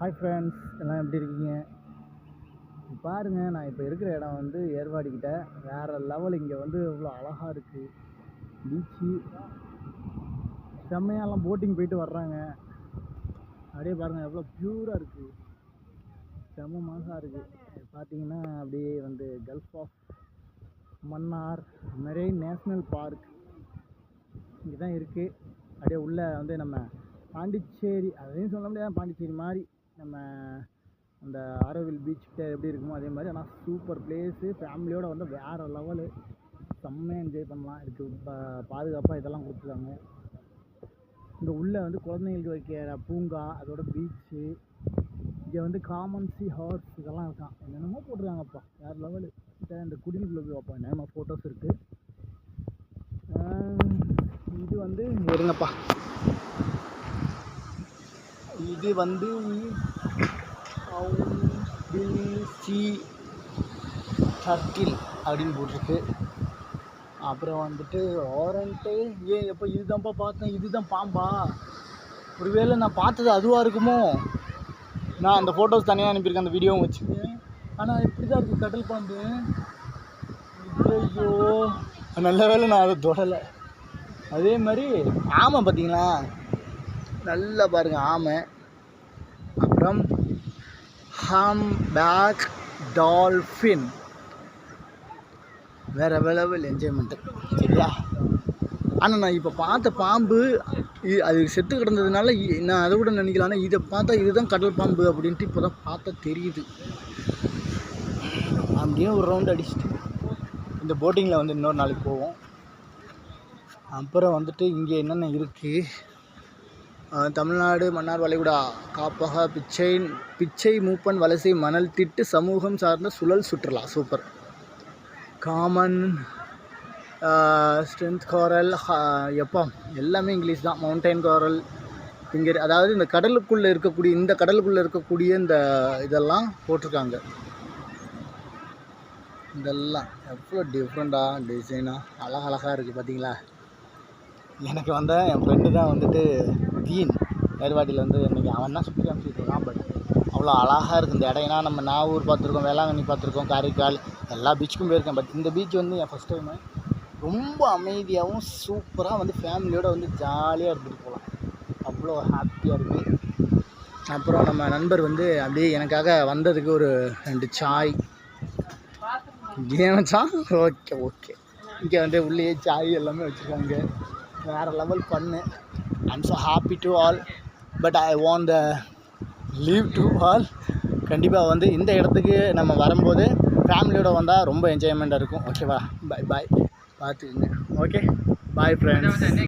Hi friends எல்லாம் எப்படி இருக்கீங்க? பாருங்கள் நான் இப்போ இருக்கிற இடம் வந்து ஏர்வாடிக்கிட்ட வேறு லெவல் இங்கே வந்து இவ்வளோ அழகாக இருக்குது பீச்சு செம்மையாலாம் போட்டிங் போயிட்டு வர்றாங்க. அப்படியே பாருங்கள் எவ்வளோ ப்யூராக இருக்குது செம்ம மாசாக இருக்குது பார்த்தீங்கன்னா அப்படியே வந்து gulf of Mannar marine national park இங்கே தான் இருக்குது அப்படியே உள்ளே வந்து நம்ம பாண்டிச்சேரி அதையும் சொல்ல முடியாது பாண்டிச்சேரி மாதிரி. நம்ம அந்த ஆரோவில் பீச் எப்படி இருக்குமோ அதே மாதிரி ஆனால் சூப்பர் பிளேஸு ஃபேமிலியோடு வந்து வேறு லெவலு செம்மையாக என்ஜாய் பண்ணலாம். இதுக்கு இப்போ பாதுகாப்பாக இதெல்லாம் கொடுத்துருக்காங்க. இங்கே உள்ளே வந்து குழந்தைங்களுக்கு வைக்கிற பூங்கா அதோட பீச்சு இங்கே வந்து காமன் சி ஹார்ஸ் இதெல்லாம் இருக்கான். என்னென்னமோ போட்டிருக்காங்கப்பா வேறு லெவலு இந்த குடிலுக்குள்ளே போய் பார்ப்போம். என்னென்ன ஃபோட்டோஸ் இருக்குது இது வந்து இருங்கப்பா இது வந்து சி சர்க்கிள் அப்படின்னு போட்டிருக்கு. அப்புறம் வந்துட்டு ஓரண்ட்டு ஏன் எப்போ இதுதான்ப்பா பார்த்தேன்? இதுதான் பாம்பா. ஒருவேளை நான் பார்த்தது அதுவாக இருக்குமோ? நான் அந்த ஃபோட்டோஸ் தனியாக அனுப்பியிருக்கேன் அந்த வீடியோவும் வச்சுக்கேன். ஆனால் இப்படி தான் இருக்குது கடல் பாம்பு. ஐயோ நல்ல வேளை நான் அதை தொடலை. அதே மாதிரி ஆமை பார்த்தீங்களா? நல்லா பாருங்கள் ஆமை. அப்புறம் ஹாம் பேக் டால்ஃபின். வேற லெவல் என்ஜாய்மெண்ட்டு சரியா? ஆனால் நான் இப்போ பார்த்த பாம்பு அது செத்து கிடந்ததுனால இ- நான் அதை விட நினைக்கலாம்னா இதை பார்த்தா இதுதான் கடல் பாம்பு அப்படின்ட்டு இப்போ தான் பார்த்தா தெரியுது. அப்படியே ஒரு ரவுண்ட் அடிச்சுட்டு இந்த போட்டிங்கில் வந்து இன்னொரு நாளைக்கு போவோம். அப்புறம் வந்துட்டு இங்கே என்னென்ன இருக்குது தமிழ்நாடு மன்னார் வளைகுடா காப்பக பிச்சை பிச்சை மூப்பன் வலசை மணல் திட்டு சமூகம் சார்ந்த சுழல் சுற்றுலா. சூப்பர். காமன் ஸ்ட்ரென்த் கோரல் எப்போ எல்லாமே இங்கிலீஷ் தான். மவுண்டைன் கோரல் இங்கே அதாவது இந்த கடலுக்குள்ளே இருக்கக்கூடிய இந்த கடலுக்குள்ளே இருக்கக்கூடிய இந்த இதெல்லாம் போட்டிருக்காங்க. இதெல்லாம் எவ்வளோ டிஃப்ரெண்ட்டாக டிசைனாக அழகழகாக இருக்குது பார்த்தீங்களா எனக்கு வந்த என் ஃப்ரெண்டு தான் வந்துட்டு தீன். ஏர்வாடியில் வந்து இன்றைக்கி அவன் தான் சுற்றி காமிச்சிட்டு இருக்கான் பட் அவ்வளோ அழகாக இருக்குது இந்த இடம். ஏன்னா நம்ம நாகூர் பார்த்துருக்கோம் வேளாங்கண்ணி பார்த்துருக்கோம் காரைக்கால் எல்லா பீச்சுக்கும் போயிருக்கேன். பட் இந்த பீச் வந்து என் ஃபஸ்ட் டைமு ரொம்ப அமைதியாகவும் சூப்பராக வந்து ஃபேமிலியோடு வந்து ஜாலியாக இருந்துட்டு போகலாம் அவ்வளோ ஹாப்பியாக இருக்குது அப்புறம் நம்ம நண்பர் வந்து அப்படியே எனக்காக வந்ததுக்கு ஒரு ரெண்டு சாய். ஏனச்சா ஓகே ஓகே இங்கே வந்து உள்ளேயே சாய் எல்லாமே வச்சுருக்காங்க. வேறு லெவல் பண்ணு I'm so happy to all but I want the leave to all கண்டிப்பாக வந்து இந்த இடத்துக்கு நம்ம வரும்போது ஃபேமிலியோட வந்தால் ரொம்ப என்ஜாய்மெண்ட்டாக இருக்கும். ஓகேவா பாய் பாய் பார்த்துக்குங்க ஓகே பாய் ஃப்ரெண்ட்ஸ்